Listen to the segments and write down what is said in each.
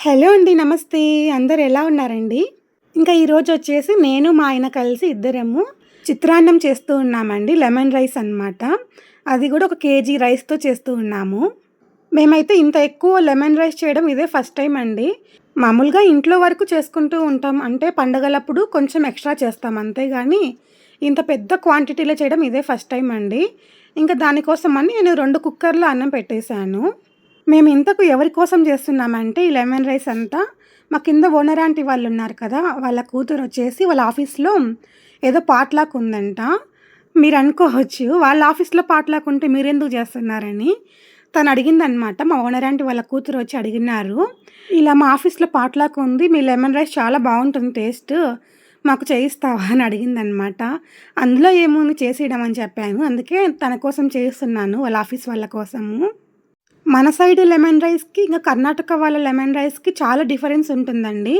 Hello అండి నమస్తే. అందరు ఎలా ఉన్నారండి? ఇంకా ఈరోజు వచ్చేసి నేను మా ఆయన కలిసి ఇద్దరము చిత్రాన్నం చేస్తూ ఉన్నామండి. లెమన్ రైస్ అన్నమాట. అది కూడా ఒక కేజీ రైస్తో చేస్తూ ఉన్నాము. మేమైతే ఇంత ఎక్కువ లెమన్ రైస్ చేయడం ఇదే ఫస్ట్ టైం అండి. మామూలుగా ఇంట్లో వరకు చేసుకుంటూ ఉంటాం. అంటే పండగలప్పుడు కొంచెం ఎక్స్ట్రా చేస్తాం అంతేగాని ఇంత పెద్ద క్వాంటిటీలో చేయడం ఇదే ఫస్ట్ టైం అండి. ఇంకా దానికోసం అని నేను రెండు కుక్కర్లో అన్నం పెట్టేశాను. మేము ఇంతకు ఎవరి కోసం చేస్తున్నామంటే ఈ లెమన్ రైస్ అంతా మా కింద ఓనర్ ఆంటీ వాళ్ళు ఉన్నారు కదా వాళ్ళ కూతురు వచ్చేసి వాళ్ళ ఆఫీస్లో ఏదో పాట్లాక్ ఉందంట. మీరు అనుకోవచ్చు వాళ్ళ ఆఫీస్లో పాట్లాక్ ఉంటే మీరెందుకు చేస్తున్నారని తను అడిగిందనమాట మా ఓనర్ ఆంటీ వాళ్ళ కూతురు వచ్చి అడిగినారు. ఇలా మా ఆఫీస్లో పాట్లాక్ ఉంది మీ లెమన్ రైస్ చాలా బాగుంటుంది టేస్ట్ మాకు చేయిస్తావా అని అడిగిందనమాట అందులో ఏముంది చేసేయడం అని చెప్పాను. అందుకే తన కోసం చేస్తున్నాను వాళ్ళ ఆఫీస్ వాళ్ళ కోసము. మన సైడ్ లెమన్ రైస్కి ఇంకా కర్ణాటక వాళ్ళ లెమన్ రైస్కి చాలా డిఫరెన్స్ ఉంటుందండి.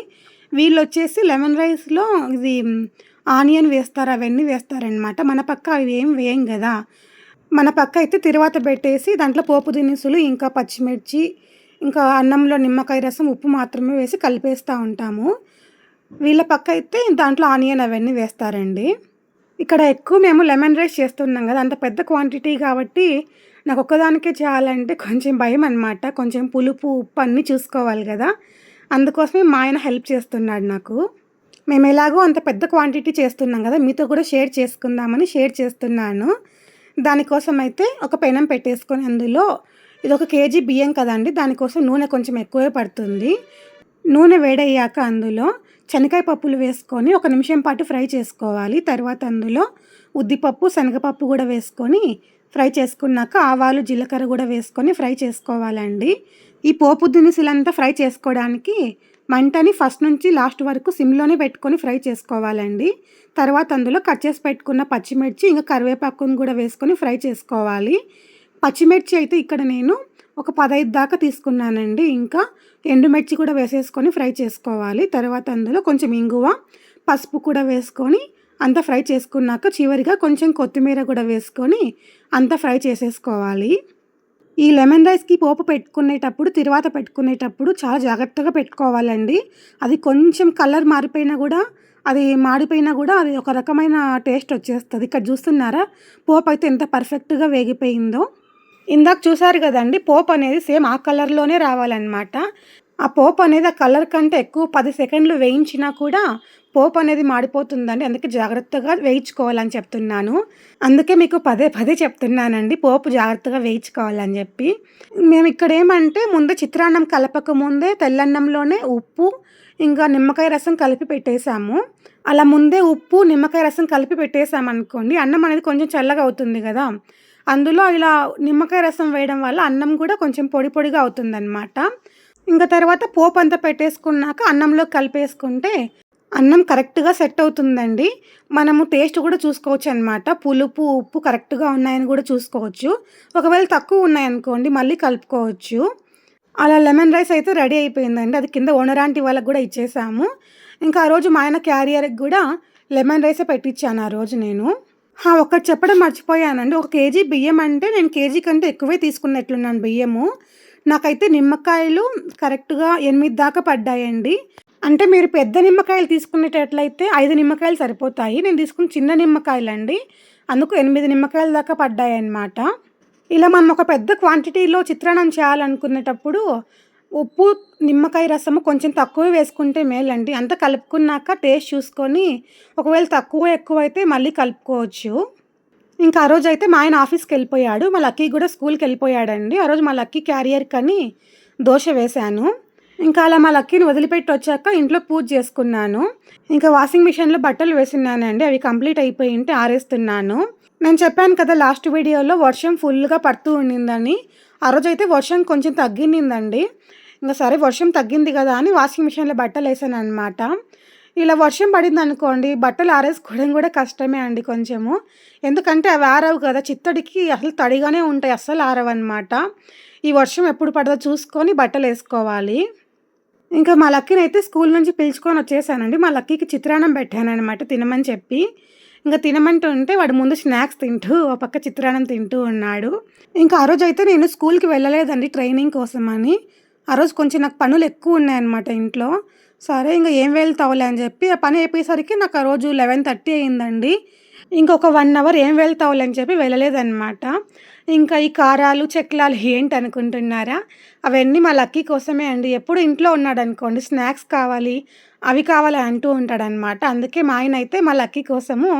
వీళ్ళు వచ్చేసి లెమన్ రైస్లో ఇది ఆనియన్ వేస్తారు అవన్నీ వేస్తారనమాట మన పక్క అవి ఏం వేయం కదా. మన పక్క అయితే తిరువాత పెట్టేసి దాంట్లో పోపు దినుసులు ఇంకా పచ్చిమిర్చి ఇంకా అన్నంలో నిమ్మకాయ రసం ఉప్పు మాత్రమే వేసి కలిపేస్తూ ఉంటాము. వీళ్ళ పక్క అయితే దాంట్లో ఆనియన్ అవన్నీ వేస్తారండి. ఇక్కడ ఎక్కువ మేము లెమన్ రైస్ చేస్తున్నాం కదా అంత పెద్ద క్వాంటిటీ కాబట్టి నాకు ఒక్కదానికే చేయాలంటే కొంచెం భయం అనమాట కొంచెం పులుపు ఉప్పు అన్నీ చూసుకోవాలి కదా. అందుకోసమే మా ఆయన హెల్ప్ చేస్తున్నాడు నాకు. మేము ఎలాగో అంత పెద్ద క్వాంటిటీ చేస్తున్నాం కదా. మీతో కూడా షేర్ చేసుకుందామని షేర్ చేస్తున్నాను. దానికోసం అయితే ఒక పెనం పెట్టేసుకొని అందులో ఇది ఒక కేజీ బియ్యం కదండి. దానికోసం నూనె కొంచెం ఎక్కువే పడుతుంది. నూనె వేడయ్యాక అందులో శనగకాయ పప్పులు వేసుకొని ఒక నిమిషం పాటు ఫ్రై చేసుకోవాలి. తర్వాత అందులో ఉద్దిపప్పు శనగపప్పు కూడా వేసుకొని ఫ్రై చేసుకున్నాక ఆవాలు జీలకర్ర కూడా వేసుకొని ఫ్రై చేసుకోవాలండి. ఈ పోపు దినుసులంతా ఫ్రై చేసుకోవడానికి మంటని ఫస్ట్ నుంచి లాస్ట్ వరకు సిమ్లోనే పెట్టుకొని ఫ్రై చేసుకోవాలండి. తర్వాత అందులో కట్ చేసి పెట్టుకున్న పచ్చిమిర్చి ఇంకా కరివేపాకుని కూడా వేసుకొని ఫ్రై చేసుకోవాలి. పచ్చిమిర్చి అయితే ఇక్కడ నేను ఒక పదహైదు దాకా తీసుకున్నానండి. ఇంకా ఎండుమిర్చి కూడా వేసేసుకొని ఫ్రై చేసుకోవాలి. తర్వాత అందులో కొంచెం ఇంగువ పసుపు కూడా వేసుకొని అంతా ఫ్రై చేసుకున్నాక చివరిగా కొంచెం కొత్తిమీర కూడా వేసుకొని అంతా ఫ్రై చేసేసుకోవాలి. ఈ లెమన్ రైస్కి పోపు పెట్టుకునేటప్పుడు తిరువాత పెట్టుకునేటప్పుడు చాలా జాగ్రత్తగా పెట్టుకోవాలండి. అది కొంచెం కలర్ మారిపోయినా కూడా అది మాడిపోయినా కూడా అది ఒక రకమైన టేస్ట్ వచ్చేస్తుంది. ఇక్కడ చూస్తున్నారా? పోపు అయితే ఎంత పర్ఫెక్ట్గా వేగిపోయిందో. ఇందాక చూసారు కదండి పోపు అనేది సేమ్ ఆ కలర్లోనే రావాలన్నమాట. ఆ పోపు అనేది ఆ కలర్ కంటే ఎక్కువ పది సెకండ్లు వేయించినా కూడా పోపు అనేది మాడిపోతుందండి. అందుకే జాగ్రత్తగా వేయించుకోవాలని చెప్తున్నాను. అందుకే మీకు పదే పదే చెప్తున్నానండి. పోపు జాగ్రత్తగా వేయించుకోవాలని చెప్పి. మేము ఇక్కడ ఏమంటే ముందు చిత్రాన్నం కలపక ముందే తెల్లన్నంలోనే ఉప్పు ఇంకా నిమ్మకాయ రసం కలిపి పెట్టేశాము. అలా ముందే ఉప్పు నిమ్మకాయ రసం కలిపి పెట్టేసామనుకోండి అన్నం అనేది కొంచెం చల్లగా అవుతుంది కదా. అందులో ఇలా నిమ్మకాయ రసం వేయడం వల్ల అన్నం కూడా కొంచెం పొడి పొడిగా అవుతుందన్నమాట. ఇంకా తర్వాత పోపు అంతా పెట్టేసుకున్నాక అన్నంలో కలిపేసుకుంటే అన్నం కరెక్ట్గా సెట్ అవుతుందండి. మనము టేస్ట్ కూడా చూసుకోవచ్చు అనమాట పులుపు ఉప్పు కరెక్ట్గా ఉన్నాయని కూడా చూసుకోవచ్చు. ఒకవేళ తక్కువ ఉన్నాయనుకోండి మళ్ళీ కలుపుకోవచ్చు. అలా లెమన్ రైస్ అయితే రెడీ అయిపోయిందండి. అది కింద ఓనరాంటి వాళ్ళకి కూడా ఇచ్చేసాము. ఇంకా ఆ రోజు మా ఆయన క్యారియర్కి కూడా లెమన్ రైసే పెట్టించాను ఆ రోజు నేను. ఒకటి చెప్పడం మర్చిపోయానండి. ఒక కేజీ బియ్యం అంటే నేను కేజీ కంటే ఎక్కువే తీసుకున్నట్లున్నాను బియ్యము. నాకైతే నిమ్మకాయలు కరెక్ట్గా ఎనిమిది దాకా పడ్డాయండి. అంటే మీరు పెద్ద నిమ్మకాయలు తీసుకునేటట్లయితే ఐదు నిమ్మకాయలు సరిపోతాయి. నేను తీసుకున్న చిన్న నిమ్మకాయలు అండి అందుకు ఎనిమిది నిమ్మకాయల దాకా పడ్డాయి అన్నమాట ఇలా మనం ఒక పెద్ద క్వాంటిటీలో చిత్రాన్నం చేయాలనుకునేటప్పుడు ఉప్పు నిమ్మకాయ రసము కొంచెం తక్కువ వేసుకుంటే మేలండి. అంతా కలుపుకున్నాక టేస్ట్ చూసుకొని ఒకవేళ తక్కువ ఎక్కువ అయితే మళ్ళీ కలుపుకోవచ్చు. ఇంకా ఆ రోజు అయితే మా ఆయన ఆఫీస్కి వెళ్ళిపోయాడు. మా లక్కీ కూడా స్కూల్కి వెళ్ళిపోయాడండి. ఆ రోజు మా లక్కీ క్యారియర్ కని దోశ వేశాను. ఇంకా అలా మా లక్కీని వదిలిపెట్టి వచ్చాక ఇంట్లో పూజ చేసుకున్నాను. ఇంకా వాషింగ్ మిషన్లో బట్టలు వేసినానండి అవి కంప్లీట్ అయిపోయి ఉంటే ఆరేస్తున్నాను. నేను చెప్పాను కదా లాస్ట్ వీడియోలో వర్షం ఫుల్గా పడుతూ ఉండిందని. ఆ రోజు అయితే వర్షం కొంచెం తగ్గిందండి. ఇంకా సరే వర్షం తగ్గింది కదా అని వాషింగ్ మిషన్లో బట్టలు వేసాను అనమాట ఇలా వర్షం పడింది అనుకోండి బట్టలు ఆరేసుకోవడం కూడా కష్టమే అండి కొంచెము. ఎందుకంటే అవి ఆరవు కదా చిత్తడికి అసలు తడిగానే ఉంటాయి అస్సలు ఆరవు అనమాట ఈ వర్షం ఎప్పుడు పడదో చూసుకొని బట్టలు వేసుకోవాలి. ఇంకా మా లక్కీని అయితే స్కూల్ నుంచి పిలుచుకొని వచ్చేసానండి. మా లక్కీకి చిత్రాన్నం పెట్టానమాట తినమని చెప్పి. ఇంకా తినమంటూ ఉంటే వాడు ముందు స్నాక్స్ తింటూ ఒక పక్క చిత్రాన్నం తింటూ ఉన్నాడు. ఇంకా ఆ రోజు అయితే నేను స్కూల్కి వెళ్ళలేదండి ట్రైనింగ్ కోసం అని ఆ రోజు కొంచెం నాకు పనులు ఎక్కువ ఉన్నాయన్నమాట ఇంట్లో. సరే ఇంకా ఏం వెళ్తావులే అని చెప్పి ఆ పని అయిపోయేసరికి నాకు ఆ రోజు లెవెన్ థర్టీ అయిందండి. ఇంకొక వన్ అవర్ ఏం వెళ్తావులే అని చెప్పి వెళ్ళలేదన్నమాట. ఇంకా ఈ కారాలు చెక్లాలు ఏంటి అనుకుంటున్నారా అవన్నీ మా లక్కీ కోసమే అండి. ఎప్పుడు ఇంట్లో ఉన్నాడు అనుకోండి స్నాక్స్ కావాలి అవి కావాలి అంటూ ఉంటాడనమాట. అందుకే మా ఆయన అయితే మా లక్కీ కోసము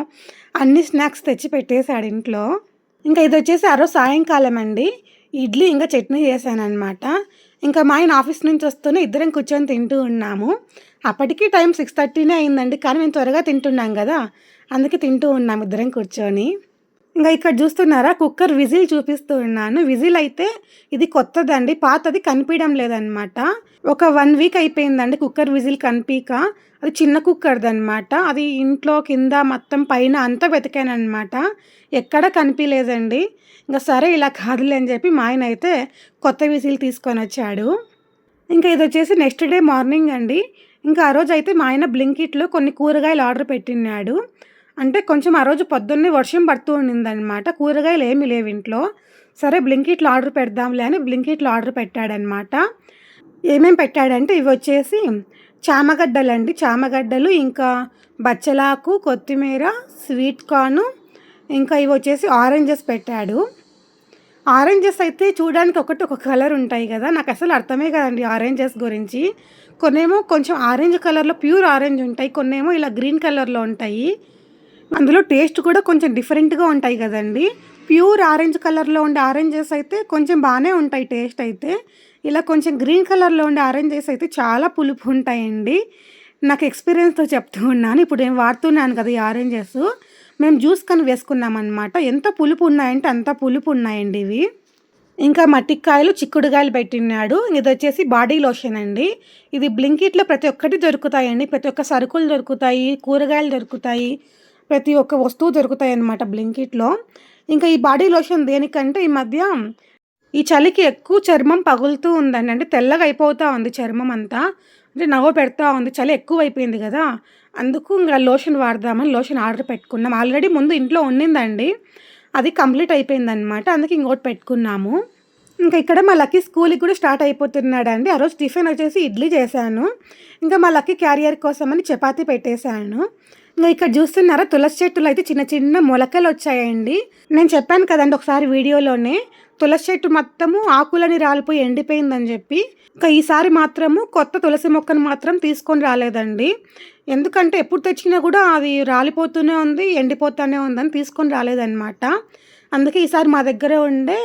అన్ని స్నాక్స్ తెచ్చి పెట్టేశాడు ఇంట్లో. ఇంకా ఇది వచ్చేసి ఆ రోజు సాయంకాలం అండి ఇడ్లీ ఇంకా చట్నీ చేశానమాట ఇంకా మా ఆయన ఆఫీస్ నుంచి వస్తూనే ఇద్దరం కూర్చొని తింటూ ఉన్నాము. అప్పటికి టైం సిక్స్ థర్టీనే అయిందండి కానీ మేము త్వరగా తింటున్నాం కదా. అందుకే తింటూ ఉన్నాము ఇద్దరం కూర్చొని. ఇంకా ఇక్కడ చూస్తున్నారా? కుక్కర్ విజిల్ చూపిస్తూ ఉన్నాను విజిల్ అయితే ఇది కొత్తదండి. పాతది కనిపించడం లేదనమాట ఒక వన్ వీక్ అయిపోయిందండి కుక్కర్ విజిల్ కనిపించక. అది చిన్న కుక్కర్ది అనమాట అది ఇంట్లో కింద మొత్తం పైన అంతా వెతికానమాట అనమాట ఎక్కడ కనిపించలేదండి. ఇంకా సరే ఇలా కాదులే అని చెప్పి మా ఆయన అయితే కొత్త విజిల్ తీసుకొని వచ్చాడు. ఇంకా ఇది వచ్చేసి నెక్స్ట్ డే మార్నింగ్ అండి. ఇంకా ఆ రోజు అయితే మా ఆయన బ్లింకిట్లో కొన్ని కూరగాయలు ఆర్డర్ పెట్టినాడు అంటే కొంచెం ఆ రోజు పొద్దున్నే వర్షం పడుతూ ఉండిందనమాట కూరగాయలు ఏమీ లేవు ఇంట్లో. సరే బ్లింకిట్లో ఆర్డర్ పెడదాంలే అని బ్లింకిట్లో ఆర్డర్ పెట్టాడనమాట ఏమేమి పెట్టాడంటే ఇవి వచ్చేసి చామగడ్డలు అండి చామగడ్డలు ఇంకా బచ్చలాకు కొత్తిమీర స్వీట్ కార్ను ఇంకా ఇవి వచ్చేసి ఆరెంజెస్ పెట్టాడు. ఆరెంజెస్ అయితే చూడడానికి ఒకటి ఒక కలర్ ఉంటాయి కదా. నాకు అసలు అర్థమే కదండి ఆరెంజెస్ గురించి. కొన్నేమో కొంచెం ఆరెంజ్ కలర్లో ప్యూర్ ఆరెంజ్ ఉంటాయి. కొన్నేమో ఇలా గ్రీన్ కలర్లో ఉంటాయి. అందులో టేస్ట్ కూడా కొంచెం డిఫరెంట్గా ఉంటాయి కదండి. ప్యూర్ ఆరెంజ్ కలర్లో ఉండే ఆరెంజెస్ అయితే కొంచెం బాగానే ఉంటాయి టేస్ట్ అయితే. ఇలా కొంచెం గ్రీన్ కలర్లో ఉండే ఆరెంజెస్ అయితే చాలా పులుపు ఉంటాయండి. నాకు ఎక్స్పీరియన్స్తో చెప్తూ ఉన్నాను. ఇప్పుడు నేను వాడుతున్నాను కదా ఈ ఆరెంజెస్. మేము జ్యూస్ కానీ వేసుకున్నాం అనమాట ఎంత పులుపు ఉన్నాయంటే అంత పులుపు ఉన్నాయండి ఇవి. ఇంకా మట్టికాయలు చిక్కుడుకాయలు పెట్టినాడు. ఇది వచ్చేసి బాడీ లోషన్ అండి. ఇది బ్లింకిట్లో ప్రతి ఒక్కటి దొరుకుతాయండి. ప్రతి ఒక్క సరుకులు దొరుకుతాయి కూరగాయలు దొరుకుతాయి. ప్రతి ఒక్క వస్తువు దొరుకుతాయి అన్నమాట బ్లింకిట్లో. ఇంకా ఈ బాడీ లోషన్ దేనికంటే ఈ మధ్య ఈ చలికి ఎక్కువ చర్మం పగులుతూ ఉందండి. అంటే తెల్లగా అయిపోతూ ఉంది చర్మం అంతా. అంటే నవ్వు పెడతా ఉంది. చలి ఎక్కువ అయిపోయింది కదా. అందుకు ఇంకా లోషన్ వాడదామని లోషన్ ఆర్డర్ పెట్టుకున్నాం. ఆల్రెడీ ముందు ఇంట్లో ఉన్నిందండి. అది కంప్లీట్ అయిపోయిందనమాట అందుకే ఇంకోటి పెట్టుకున్నాము. ఇంకా ఇక్కడ మా లక్కీ స్కూల్కి కూడా స్టార్ట్ అయిపోతున్నాడు అండి ఆ రోజు టిఫిన్ వచ్చేసి ఇడ్లీ చేశాను. ఇంకా మా లక్కీ క్యారియర్ కోసమని చపాతీ పెట్టేశాను. ఇక్కడ చూస్తున్నారా? తులసి చెట్టులు అయితే చిన్న చిన్న మొలకలు వచ్చాయండి. నేను చెప్పాను కదండి ఒకసారి వీడియోలోనే తులసి చెట్టు మొత్తము ఆకులని రాలిపోయి ఎండిపోయిందని చెప్పి. ఇంకా ఈసారి మాత్రము కొత్త తులసి మొక్కను మాత్రం తీసుకొని రాలేదండి. ఎందుకంటే ఎప్పుడు తెచ్చినా కూడా అది రాలిపోతూనే ఉంది ఎండిపోతూనే ఉందని తీసుకొని రాలేదన్నమాట. అందుకే ఈసారి మా దగ్గర ఉండే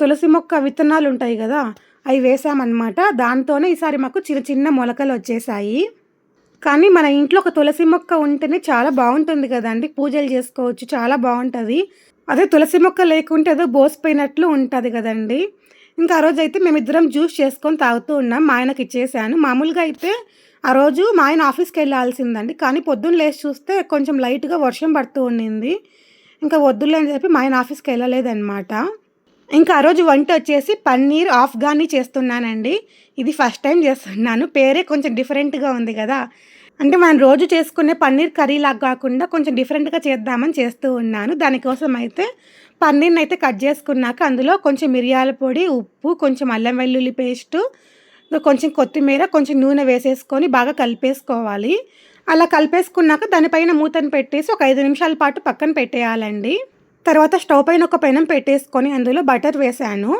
తులసి మొక్క విత్తనాలు ఉంటాయి కదా అవి వేసామన్నమాట. దాంతోనే ఈసారి మాకు చిన్న చిన్న మొలకలు వచ్చేసాయి. కానీ మన ఇంట్లో ఒక తులసి మొక్క ఉంటేనే చాలా బాగుంటుంది కదండి. పూజలు చేసుకోవచ్చు చాలా బాగుంటుంది. అదే తులసి మొక్క లేకుంటే ఏదో బోసిపోయినట్లు ఉంటుంది కదండి. ఇంకా ఆ రోజు అయితే మేమిద్దరం జ్యూస్ చేసుకొని తాగుతూ ఉన్నాం. మా ఆయనకి ఇచ్చేసాను. మామూలుగా అయితే ఆ రోజు మా ఆయన ఆఫీస్కి వెళ్ళాల్సిందండి. కానీ పొద్దున్న లేచి చూస్తే కొంచెం లైట్గా వర్షం పడుతూ ఉండింది. ఇంకా వద్దులే అని చెప్పి మా ఆయన ఆఫీస్కి వెళ్ళలేదన్నమాట. ఇంకా ఆ రోజు వంట వచ్చేసి పన్నీర్ ఆఫ్ఘానీ చేస్తున్నానండి. ఇది ఫస్ట్ టైం చేస్తున్నాను. పేరే కొంచెం డిఫరెంట్గా ఉంది కదా. అంటే మనం రోజు చేసుకునే పన్నీర్ కర్రీ లాగా కాకుండా కొంచెం డిఫరెంట్గా చేద్దామని చేస్తూ ఉన్నాను. దానికోసం అయితే పన్నీర్ని అయితే కట్ చేసుకున్నాక అందులో కొంచెం మిరియాల పొడి ఉప్పు కొంచెం అల్లం వెల్లుల్లి పేస్టు కొంచెం కొత్తిమీర కొంచెం నూనె వేసేసుకొని బాగా కలిపేసుకోవాలి. అలా కలిపేసుకున్నాక దానిపైన మూతను పెట్టేసి ఒక ఐదు నిమిషాల పాటు పక్కన పెట్టేయాలండి. తర్వాత స్టవ్ పైన ఒక పెనం పెట్టేసుకొని అందులో బటర్ వేసాను.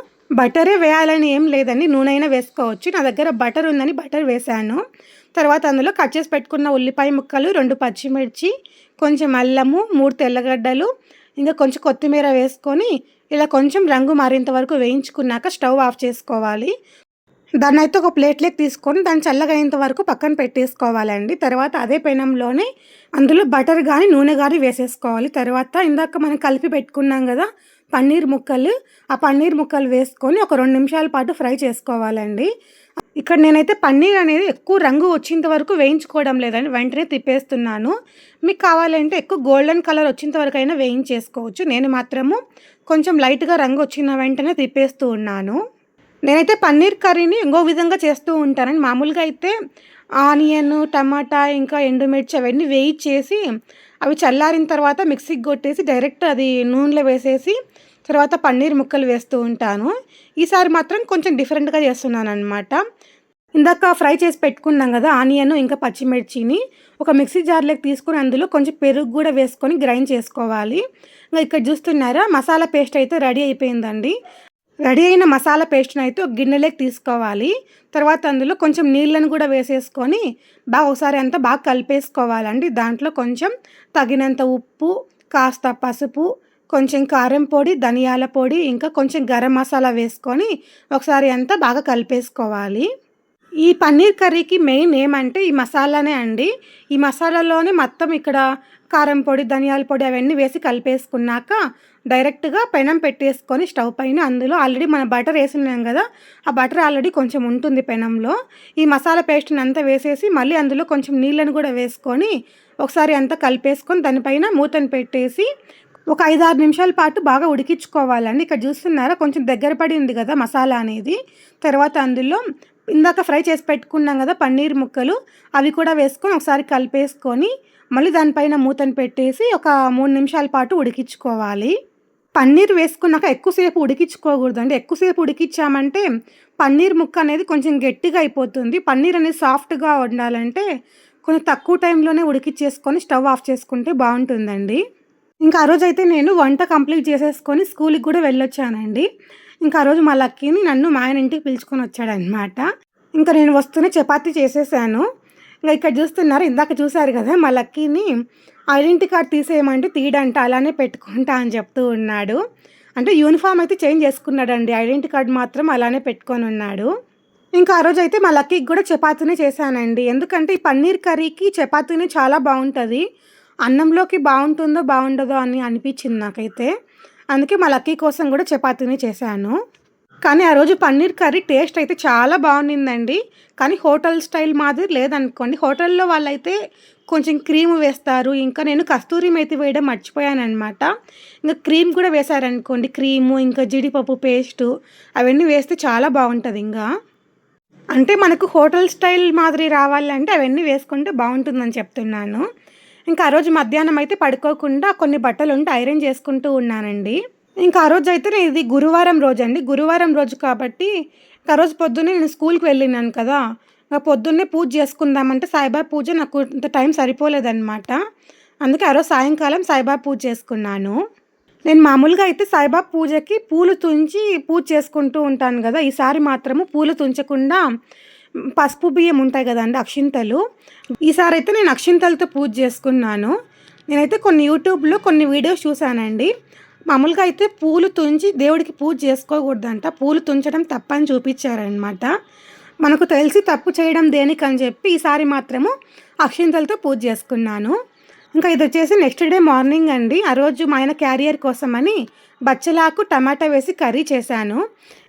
బటరే వేయాలని ఏం లేదండి నూనె అయినా వేసుకోవచ్చు. నా దగ్గర బటర్ ఉందని బటర్ వేసాను. తర్వాత అందులో కట్ చేసి పెట్టుకున్న ఉల్లిపాయ ముక్కలు రెండు పచ్చిమిర్చి కొంచెం అల్లము మూడు తెల్లగడ్డలు ఇంకా కొంచెం కొత్తిమీర వేసుకొని ఇలా కొంచెం రంగు మారేంత వరకు వేయించుకున్నాక స్టవ్ ఆఫ్ చేసుకోవాలి. దాన్ని అయితే ఒక ప్లేట్లోకి తీసుకొని దాన్ని చల్లగా అయ్యేంత వరకు పక్కన పెట్టేసుకోవాలండి. తర్వాత అదే పెనంలోనే అందులో బటర్ కానీ నూనె కానీ వేసేసుకోవాలి. తర్వాత ఇందాక మనం కలిపి పెట్టుకున్నాం కదా పన్నీర్ ముక్కలు ఆ పన్నీర్ ముక్కలు వేసుకొని ఒక రెండు నిమిషాల పాటు ఫ్రై చేసుకోవాలండి. ఇక్కడ నేనైతే పన్నీర్ అనేది ఎక్కువ రంగు వచ్చేంత వరకు వేయించుకోవడం లేదండి వెంటనే తిప్పేస్తున్నాను. మీకు కావాలంటే ఎక్కువ గోల్డెన్ కలర్ వచ్చేంత వరకు అయినా వేయించేసుకోవచ్చు. నేను మాత్రము కొంచెం లైట్గా రంగు వచ్చిన వెంటనే తిప్పేస్తూ ఉన్నాను. నేనైతే పన్నీర్ కర్రీని ఇంకో విధంగా చేస్తూ ఉంటానండి మామూలుగా అయితే ఆనియన్ టమాటా ఇంకా ఎండుమిర్చి అవన్నీ వేయించేసి అవి చల్లారిన తర్వాత మిక్సీకి కొట్టేసి డైరెక్ట్ అది నూనెలో వేసేసి తర్వాత పన్నీర్ ముక్కలు వేస్తూ ఉంటాను. ఈసారి మాత్రం కొంచెం డిఫరెంట్గా చేస్తున్నాను అనమాట ఇందాక ఫ్రై చేసి పెట్టుకున్నాం కదా ఆనియన్ ఇంకా పచ్చిమిర్చిని ఒక మిక్సీ జార్లోకి తీసుకొని అందులో కొంచెం పెరుగు కూడా వేసుకొని గ్రైండ్ చేసుకోవాలి. ఇంకా ఇక్కడ చూస్తున్నారా మసాలా పేస్ట్ అయితే రెడీ అయిపోయిందండి. రెడీ అయిన మసాలా పేస్ట్ని అయితే ఒక గిన్నెలోకి తీసుకోవాలి. తర్వాత అందులో కొంచెం నీళ్ళను కూడా వేసేసుకొని బాగా ఒకసారి అంతా బాగా కలిపేసుకోవాలండి. దాంట్లో కొంచెం తగినంత ఉప్పు కాస్త పసుపు కొంచెం కారం పొడి ధనియాల పొడి ఇంకా కొంచెం గరం మసాలా వేసుకొని ఒకసారి అంతా బాగా కలిపేసుకోవాలి. ఈ పన్నీర్ కర్రీకి మెయిన్ ఏమంటే ఈ మసాలానే అండి. ఈ మసాలాలోనే మొత్తం ఇక్కడ కారం పొడి ధనియాల పొడి అవన్నీ వేసి కలిపేసుకున్నాక డైరెక్ట్గా పెనం పెట్టేసుకొని స్టవ్ పైన అందులో ఆల్రెడీ మన బటర్ వేసున్నాం కదా ఆ బటర్ ఆల్రెడీ కొంచెం ఉంటుంది పెనంలో. ఈ మసాలా పేస్ట్ని అంతా వేసేసి మళ్ళీ అందులో కొంచెం నీళ్ళను కూడా వేసుకొని ఒకసారి అంతా కలిపేసుకొని దానిపైన మూతను పెట్టేసి ఒక ఐదు ఆరు నిమిషాల పాటు బాగా ఉడికించుకోవాలండి. ఇక్కడ చూస్తున్నారా కొంచెం దగ్గర పడింది కదా మసాలా అనేది. తర్వాత అందులో ఇందాక ఫ్రై చేసి పెట్టుకున్నాం కదా పన్నీర్ ముక్కలు అవి కూడా వేసుకొని ఒకసారి కలిపేసుకొని మళ్ళీ దానిపైన మూతను పెట్టేసి ఒక మూడు నిమిషాల పాటు ఉడికించుకోవాలి. పన్నీర్ వేసుకున్నాక ఎక్కువసేపు ఉడికించుకోకూడదండి. ఎక్కువసేపు ఉడికించామంటే పన్నీర్ ముక్క అనేది కొంచెం గట్టిగా అయిపోతుంది. పన్నీర్ అనేది సాఫ్ట్గా ఉండాలంటే కొంచెం తక్కువ టైంలోనే ఉడికిచ్చేసుకొని స్టవ్ ఆఫ్ చేసుకుంటే బాగుంటుందండి. ఇంకా ఆ రోజు అయితే నేను వంట కంప్లీట్ చేసేసుకొని స్కూల్కి కూడా వెళ్ళొచ్చానండి. ఇంకా ఆ రోజు మా లక్కీని నన్ను మా ఆయన ఇంటికి పిలుచుకొని వచ్చాడనమాట ఇంకా నేను వస్తూనే చపాతి చేసేసాను. ఇంకా ఇక్కడ చూస్తున్నారు ఇందాక చూశారు కదా మా లక్కీని ఐడెంటిటీ కార్డ్ తీసేయమంటే తీయడంట అలానే పెట్టుకుంటా అని చెప్తూ ఉన్నాడు. అంటే యూనిఫామ్ అయితే చేంజ్ చేసుకున్నాడండి ఐడెంటిటీ కార్డ్ మాత్రం అలానే పెట్టుకొని ఉన్నాడు. ఇంకా ఆ రోజు అయితే మా లక్కీకి కూడా చపాతీనే చేశానండి. ఎందుకంటే ఈ పన్నీర్ కర్రీకి చపాతీని చాలా బాగుంటుంది. అన్నంలోకి బాగుంటుందో బాగుండదో అని అనిపించింది నాకైతే. అందుకే మా లక్కీ కోసం కూడా చపాతీని చేశాను. కానీ ఆ రోజు పన్నీర్ కర్రీ టేస్ట్ అయితే చాలా బాగుండిందండి. కానీ హోటల్ స్టైల్ మాదిరి లేదనుకోండి. హోటల్లో వాళ్ళైతే కొంచెం క్రీమ్ వేస్తారు. ఇంకా నేను కస్తూరి మేతి వేయడం మర్చిపోయాను అనమాట ఇంకా క్రీమ్ కూడా వేశారనుకోండి. క్రీము ఇంకా జీడిపప్పు పేస్టు అవన్నీ వేస్తే చాలా బాగుంటుంది ఇంకా. అంటే మనకు హోటల్ స్టైల్ మాదిరి రావాలంటే అవన్నీ వేసుకుంటే బాగుంటుందని చెప్తున్నాను. ఇంకా ఆ రోజు మధ్యాహ్నం అయితే పడుకోకుండా కొన్ని బట్టలు ఉంటే ఐరన్ చేసుకుంటూ ఉన్నానండి. ఇంకా ఆ రోజు అయితే నేను ఇది గురువారం రోజు అండి గురువారం రోజు కాబట్టి ఆ రోజు పొద్దున్నే నేను స్కూల్కి వెళ్ళినాను కదా. ఇంకా పొద్దున్నే పూజ చేసుకుందామంటే సాయిబాబా పూజ నాకు ఇంత టైం సరిపోలేదన్నమాట. అందుకే ఆ రోజు సాయంకాలం సాయిబాబా పూజ చేసుకున్నాను. నేను మామూలుగా అయితే సాయిబాబా పూజకి పూలు తుంచి పూజ చేసుకుంటూ ఉంటాను కదా. ఈసారి మాత్రము పూలు తుంచకుండా పసుపు బియ్యం ఉంటాయి కదండి అక్షింతలు. ఈసారి అయితే నేను అక్షింతలతో పూజ చేసుకున్నాను. నేనైతే కొన్ని యూట్యూబ్లో కొన్ని వీడియోస్ చూశానండి. మామూలుగా అయితే పూలు తుంచి దేవుడికి పూజ చేసుకోకూడదంట. పూలు తుంచడం తప్పని చూపించారనమాట మనకు తెలిసి తప్పు చేయడం దేనికని చెప్పి ఈసారి మాత్రము అక్షింతలతో పూజ చేసుకున్నాను. ఇంకా ఇది వచ్చేసి నెక్స్ట్ డే మార్నింగ్ అండి. ఆ రోజు మా ఆయన క్యారియర్ కోసమని బచ్చలాకు టమాటా వేసి కర్రీ చేశాను.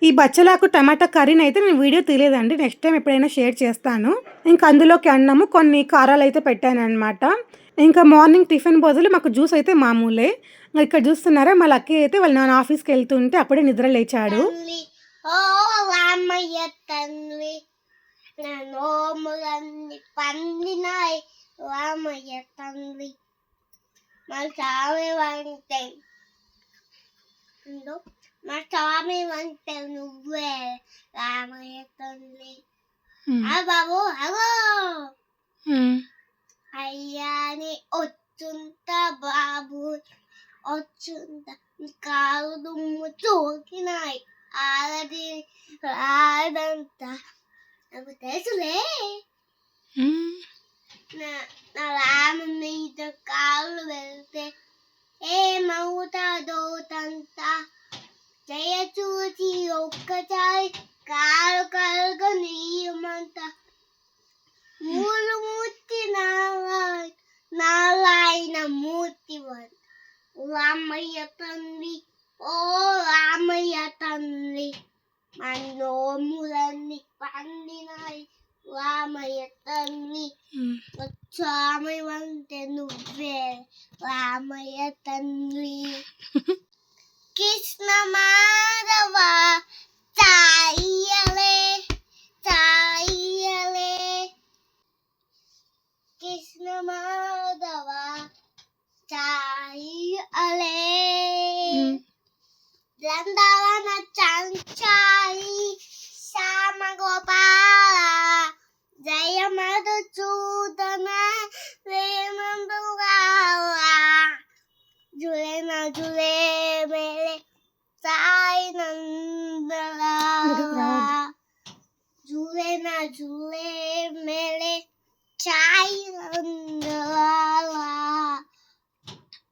ఈ బచ్చలాకు టమాటా కర్రీని అయితే నేను వీడియో తీయలేదండి. నెక్స్ట్ టైం ఎప్పుడైనా షేర్ చేస్తాను. ఇంకా అందులోకి అన్నము కొన్ని కారాలు అయితే పెట్టాను అనమాట ఇంకా మార్నింగ్ టిఫిన్ బదులు మాకు జ్యూస్ అయితే మామూలే. ఇక్కడ చూస్తున్నారా మా లక్కీ అయితే వాళ్ళు నాన్న ఆఫీస్కి వెళ్తుంటే అప్పుడే నిద్ర లేచాడు. ఓ పండినాయి. రామయ్య తండ్రి మా స్వామి వంటే ఉండు. మా స్వామి వంటే నువ్వే రామయ్య తండ్రి ఆ బాబు హలో అయ్యాని వచ్చుంటా బాబు వచ్చుంటా నీ కాలు దుమ్ము చోకినాయి ఆడది రాదంతా నాకు తెలుసులే నా నా రామ మీద కాళ్ళు వెళ్తే ఏమవుతాదో తంత జయ చూసి ఒక్కసారి కాలు కలుగ నీయమంత మూలు మూర్తి నారాయణ నారాయణ మూర్తి వంత రామయ్య తండ్రి ఓ రామయ్య తండ్రి మనోములన్నీ పండినాయి రామయ్య తండ్రి స్వామి వంటే నువ్వే రామయ్య తండ్రి కృష్ణ మాధవ చాయ్యలే చాయ్యలే Krishna Madhava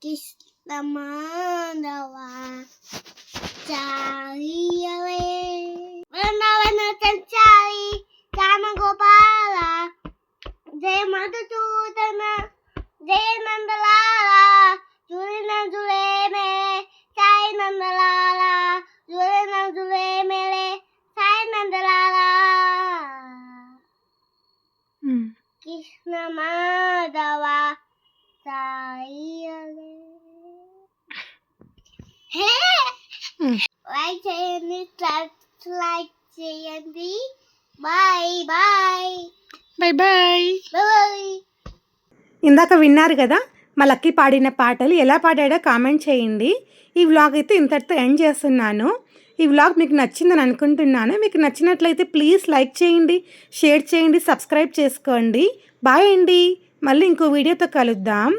Kiss the mandala. Charlie, when I when I can Charlie, come and go bala. They mother to the man, they mandala. Julie and Julie mele, say mandala. Julie and Julie mele, say mandala. Kiss like చేయండి like చేయండి. Bye bye bye bye bye ఇందాక విన్నారు కదా మా lucky పాడిన పాటలు ఎలా పాడాడో comment చేయండి. ఈ వ్లాగ్ అయితే ఇంతటితో ఎండ్ చేస్తున్నాను. ఈ వ్లాగ్ మీకు నచ్చిందని అనుకుంటున్నాను. మీకు నచ్చినట్లయితే ప్లీజ్ లైక్ చేయండి షేర్ చేయండి సబ్స్క్రైబ్ చేసుకోండి. బాయ్ అండి. మళ్ళీ ఇంకో వీడియోతో కలుద్దాం.